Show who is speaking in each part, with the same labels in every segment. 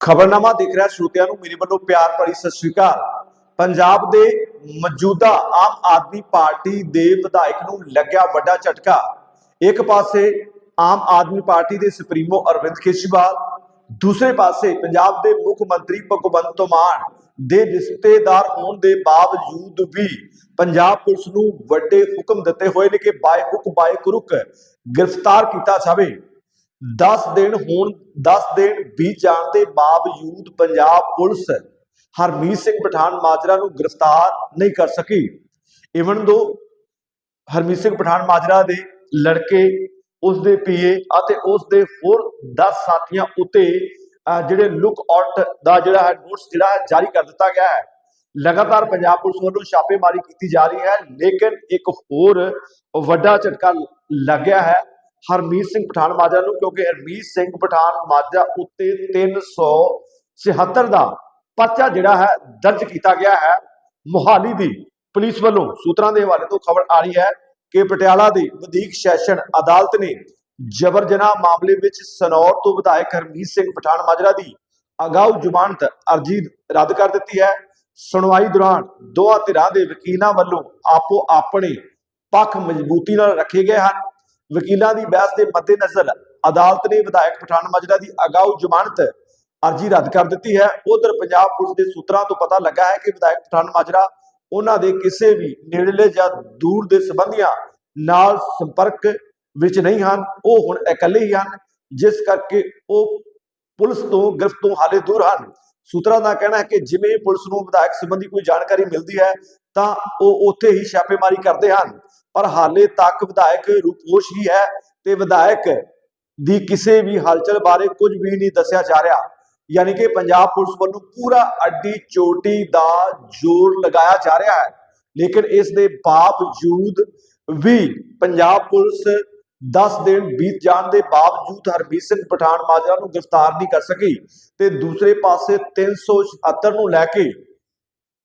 Speaker 1: ਖਬਰਨਾਮਾ ਦੇਖ ਰਿਹਾ ਸਰੋਤਿਆਂ ਨੂੰ, ਮੇਰੇ ਵੱਲੋਂ ਪਿਆਰ ਭਰੀ ਸਤਿ ਸ਼੍ਰੀ ਅਕਾਲ। ਪੰਜਾਬ ਦੇ ਮੌਜੂਦਾ ਆਮ ਆਦਮੀ ਪਾਰਟੀ ਦੇ ਵਿਧਾਇਕ ਨੂੰ ਲੱਗਿਆ ਵੱਡਾ ਝਟਕਾ। ਇੱਕ ਪਾਸੇ ਆਮ ਆਦਮੀ ਪਾਰਟੀ ਦੇ ਸੁਪਰੀਮੋ ਅਰਵਿੰਦ ਕੇਜਰੀਵਾਲ, ਦੂਸਰੇ ਪਾਸੇ ਪੰਜਾਬ ਦੇ ਮੁੱਖ ਮੰਤਰੀ ਭਗਵੰਤ ਮਾਨ ਦੇ ਰਿਸ਼ਤੇਦਾਰ ਹੋਣ ਦੇ ਬਾਵਜੂਦ ਵੀ ਪੰਜਾਬ ਪੁਲਿਸ ਨੂੰ ਵੱਡੇ ਹੁਕਮ ਦਿੱਤੇ ਹੋਏ ਨੇ ਕਿ ਬਾਏ ਹੁਕ, ਬਾਏ ਕਰੁਕ ਗ੍ਰਿਫਤਾਰ ਕੀਤਾ ਜਾਵੇ। 10 ਦਿਨ ਹੋਣ 10 ਦਿਨ ਬੀਤ ਜਾਣ ਦੇ ਬਾਵਜੂਦ ਪੰਜਾਬ ਪੁਲਿਸ ਹਰਮੀਤ ਸਿੰਘ ਪਠਾਨ ਮਾਜਰਾ ਨੂੰ ਗ੍ਰਿਫਤਾਰ ਨਹੀਂ ਕਰ ਸਕੀ। ਇਵਨ ਦੋ ਹਰਮੀਤ ਸਿੰਘ ਪਠਾਨ ਮਾਜਰਾ ਦੇ ਲੜਕੇ ਉਸ ਦੇ ਪੀਏ ਅਤੇ ਉਸ ਦੇ ਹੋਰ 10 ਸਾਥੀਆਂ ਉੱਤੇ ਅਹ, ਜਿਹੜੇ ਲੁੱਕ ਆਊਟ ਦਾ ਜਿਹੜਾ ਹੈ ਨੋਟਿਸ ਜਿਹੜਾ ਹੈ ਜਾਰੀ ਕਰ ਦਿੱਤਾ ਗਿਆ ਹੈ। ਲਗਾਤਾਰ ਪੰਜਾਬ ਪੁਲਿਸ ਵੱਲੋਂ ਛਾਪੇਮਾਰੀ ਕੀਤੀ ਜਾ ਰਹੀ ਹੈ ਲੇਕਿਨ ਇੱਕ ਹੋਰ ਵੱਡਾ ਝਟਕਾ ਲੱਗਿਆ ਹੈ। ਹਰਮੀਤ ਸਿੰਘ ਪਠਾਨ ਮਾਜਰਾ ਨੂੰ, ਕਿਉਂਕਿ ਹਰਮੀਤ ਸਿੰਘ ਪਠਾਨ ਮਾਜਰਾ ਉੱਤੇ 376 ਦਾ ਪਰਚਾ ਜਿਹੜਾ ਹੈ, ਦਰਜ ਕੀਤਾ ਗਿਆ ਹੈ। ਮੁਹਾਲੀ ਦੀ ਪੁਲਿਸ ਵੱਲੋਂ ਸੂਤਰਾਂ ਦੇ ਹਵਾਲੇ ਤੋਂ ਖਬਰ ਆ ਰਹੀ ਹੈ ਕਿ ਪਟਿਆਲਾ ਦੀ ਵਧੀਕ ਸੈਸ਼ਨ ਅਦਾਲਤ ਨੇ ਜਬਰ ਜਨਾਹ ਮਾਮਲੇ ਵਿੱਚ ਸਨੌਰ ਤੋਂ ਵਿਧਾਇਕ ਹਰਮੀਤ ਸਿੰਘ ਪਠਾਨ ਮਾਜਰਾ ਦੀ ਅਗਾਊ ਜ਼ਮਾਨਤ ਅਰਜੀ ਰੱਦ ਕਰ ਦਿੱਤੀ ਹੈ। ਸੁਣਵਾਈ ਦੌਰਾਨ ਦੋਹਾਂ ਧਿਰਾਂ ਦੇ ਵਕੀਲਾਂ ਵੱਲੋਂ ਆਪੋ ਆਪਣੇ ਪੱਖ ਮਜ਼ਬੂਤੀ ਨਾਲ ਰੱਖੇ ਗਏ ਹਨ। ਵਕੀਲਾਂ ਦੀ ਬਹਿਸ ਦੇ ਮੱਦੇਨਜ਼ਰ ਅਦਾਲਤ ਨੇ ਵਿਧਾਇਕ ਪਠਾਨ ਮਾਜਰਾ ਦੀ ਅਗਾਊ ਜ਼ਮਾਨਤ ਅਰਜੀ ਰੱਦ ਕਰ ਦਿੱਤੀ ਹੈ। ਉਧਰ ਪੰਜਾਬ ਪੁਲਿਸ ਦੇ ਸੂਤਰਾਂ ਤੋਂ ਪਤਾ ਲੱਗਾ ਹੈ ਕਿ ਵਿਧਾਇਕ ਪਠਾਨ ਮਾਜਰਾ ਉਹਨਾਂ ਦੇ ਕਿਸੇ ਵੀ ਨੇੜਲੇ ਜਾਂ ਦੂਰ ਦੇ ਸੰਬੰਧੀਆਂ ਨਾਲ ਸੰਪਰਕ ਵਿੱਚ ਨਹੀਂ ਹਨ। ਉਹ ਹੁਣ ਇਕੱਲੇ ਹੀ ਹਨ, ਜਿਸ ਕਰਕੇ ਉਹ ਪੁਲਿਸ ਤੋਂ ਗ੍ਰਿਫਤ ਤੋਂ ਹਾਲੇ ਦੂਰ ਹਨ। ਸੂਤਰਾਂ ਦਾ ਕਹਿਣਾ ਹੈ ਕਿ ਜਿਵੇਂ ਪੁਲਿਸ ਨੂੰ ਵਿਧਾਇਕ ਸੰਬੰਧੀ ਕੋਈ ਜਾਣਕਾਰੀ ਮਿਲਦੀ ਹੈ, ਤਾਂ ਉਹ ਉੱਥੇ ਹੀ ਛਾਪੇਮਾਰੀ ਕਰਦੇ ਹਨ। ਪਰ ਹਾਲੇ ਤੱਕ ਵਿਧਾਇਕ ਰੂਪੋਸ਼ ਹੀ ਹੈ ਤੇ ਵਿਧਾਇਕ ਦੀ ਕਿਸੇ ਵੀ ਹਲਚਲ ਬਾਰੇ ਕੁਝ ਵੀ ਨਹੀਂ ਦੱਸਿਆ ਜਾ ਰਿਹਾ। ਯਾਨੀ ਕਿ ਪੰਜਾਬ ਪੁਲਿਸ ਵੱਲੋਂ ਪੂਰਾ ਅੱਡੀ ਚੋਟੀ ਦਾ ਜ਼ੋਰ ਲਗਾਇਆ ਜਾ ਰਿਹਾ ਹੈ। ਲੇਕਿਨ ਇਸ ਦੇ ਬਾਵਜੂਦ ਵੀ ਪੰਜਾਬ ਪੁਲਿਸ 10 ਦਿਨ ਬੀਤ ਜਾਣ ਦੇ ਬਾਵਜੂਦ ਹਰਮੀਤ ਸਿੰਘ ਪਠਾਨ ਮਾਜਰਾ ਨੂੰ ਗ੍ਰਿਫਤਾਰ ਨਹੀਂ ਕਰ ਸਕੀ ਤੇ ਦੂਸਰੇ ਪਾਸੇ 376 ਨੂੰ ਲੈ ਕੇ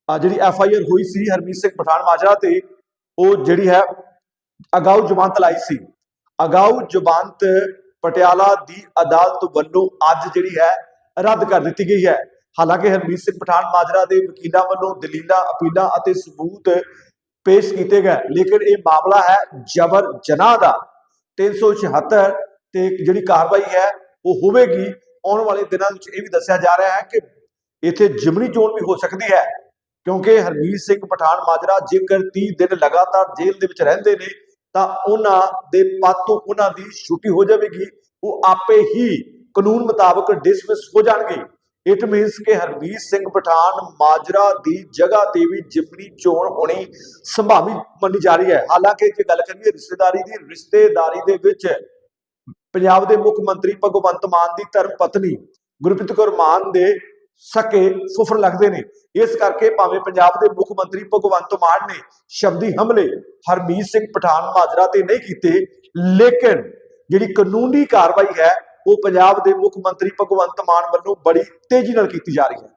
Speaker 1: ਜਿਹੜੀ ਐਫ ਆਈ ਆਰ ਹੋਈ ਸੀ ਹਰਮੀਤ ਸਿੰਘ ਪਠਾਨ ਮਾਜਰਾ ਤੇ ਉਹ ਜਿਹੜੀ ਹੈ, ਅਗਾਊ ਜ਼ਮਾਨਤ ਲਾਈ ਸੀ। ਅਗਾਊ ਜ਼ਮਾਨਤ ਪਟਿਆਲਾ ਦੀ ਅਦਾਲਤ ਵੱਲੋਂ ਅੱਜ ਜਿਹੜੀ ਹੈ, ਰੱਦ ਕਰ ਦਿੱਤੀ ਗਈ ਹੈ। ਹਾਲਾਂਕਿ ਹਰਮੀਤ ਸਿੰਘ ਪਠਾਨ ਮਾਜਰਾ ਦੇ ਵਕੀਲਾਂ ਵੱਲੋਂ ਦਲੀਲਾਂ, ਅਪੀਲਾਂ ਅਤੇ ਸਬੂਤ ਪੇਸ਼ ਕੀਤੇ ਗਏ, ਲੇਕਿਨ ਇਹ ਮਾਮਲਾ ਹੈ ਜਬਰ ਜਨਾਹ ਦਾ। 376 ਤੇ ਜਿਹੜੀ ਕਾਰਵਾਈ ਹੈ, ਉਹ ਹੋਵੇਗੀ। ਆਉਣ ਵਾਲੇ ਦਿਨਾਂ ਵਿੱਚ ਇਹ ਵੀ ਦੱਸਿਆ ਜਾ ਰਿਹਾ ਹੈ ਕਿ ਇੱਥੇ ਜਿਮਨੀ ਚੋਣ ਵੀ ਹੋ ਸਕਦੀ ਹੈ। ਕਿਉਂਕਿ ਹਰਮੀਤ ਸਿੰਘ ਪਠਾਨ ਮਾਜਰਾ ਜੇਕਰ 30 ਦਿਨ ਲਗਾਤਾਰ ਜੇਲ੍ਹ ਦੇ ਵਿੱਚ ਰਹਿੰਦੇ ਨੇ, ਤਾਂ ਉਹਨਾਂ ਦੇ ਪਦ ਤੋਂ ਉਹਨਾਂ ਦੀ ਛੁੱਟੀ ਹੋ ਜਾਵੇਗੀ। ਉਹ ਆਪੇ ਹੀ ਕਾਨੂੰਨ ਮੁਤਾਬਕ ਡਿਸਮਿਸ ਹੋ ਜਾਣਗੇ। ਇਟ ਮੀਨਸ ਕਿ ਹਰਮੀਤ ਸਿੰਘ ਪਠਾਨ ਮਾਜਰਾ ਦੀ ਜਗ੍ਹਾ ਤੇ ਵੀ ਜਿਮਨੀ ਚੋਣ ਹੋਣੀ ਸੰਭਾਵੀ ਮੰਨੀ ਜਾ ਰਹੀ ਹੈ। ਹਾਲਾਂਕਿ ਜੇ ਗੱਲ ਕਰੀਏ, ਰਿਸ਼ਤੇਦਾਰੀ ਦੀ, ਰਿਸ਼ਤੇਦਾਰੀ ਦੇ ਵਿੱਚ ਪੰਜਾਬ ਦੇ ਮੁੱਖ ਮੰਤਰੀ ਭਗਵੰਤ ਮਾਨ ਦੀ ਧਰਮ ਪਤਨੀ ਗੁਰਪ੍ਰੀਤ ਕੌਰ ਮਾਨ ਦੇ ਸਕੇ ਫੁੱਫੜ ਲੱਗਦੇ ਨੇ। ਇਸ ਕਰਕੇ ਭਾਵੇਂ ਪੰਜਾਬ ਦੇ ਮੁੱਖ ਮੰਤਰੀ ਭਗਵੰਤ ਮਾਨ ਨੇ ਸ਼ਬਦੀ ਹਮਲੇ ਹਰਮੀਤ ਸਿੰਘ ਪਠਾਨ ਮਾਜਰਾ ਤੇ ਨਹੀਂ ਕੀਤੇ, ਲੇਕਿਨ ਜਿਹੜੀ ਕਾਨੂੰਨੀ ਕਾਰਵਾਈ ਹੈ, ਉਹ ਪੰਜਾਬ ਦੇ ਮੁੱਖ ਮੰਤਰੀ ਭਗਵੰਤ ਮਾਨ ਵੱਲੋਂ ਬੜੀ ਤੇਜ਼ੀ ਨਾਲ ਕੀਤੀ ਜਾ ਰਹੀ ਹੈ।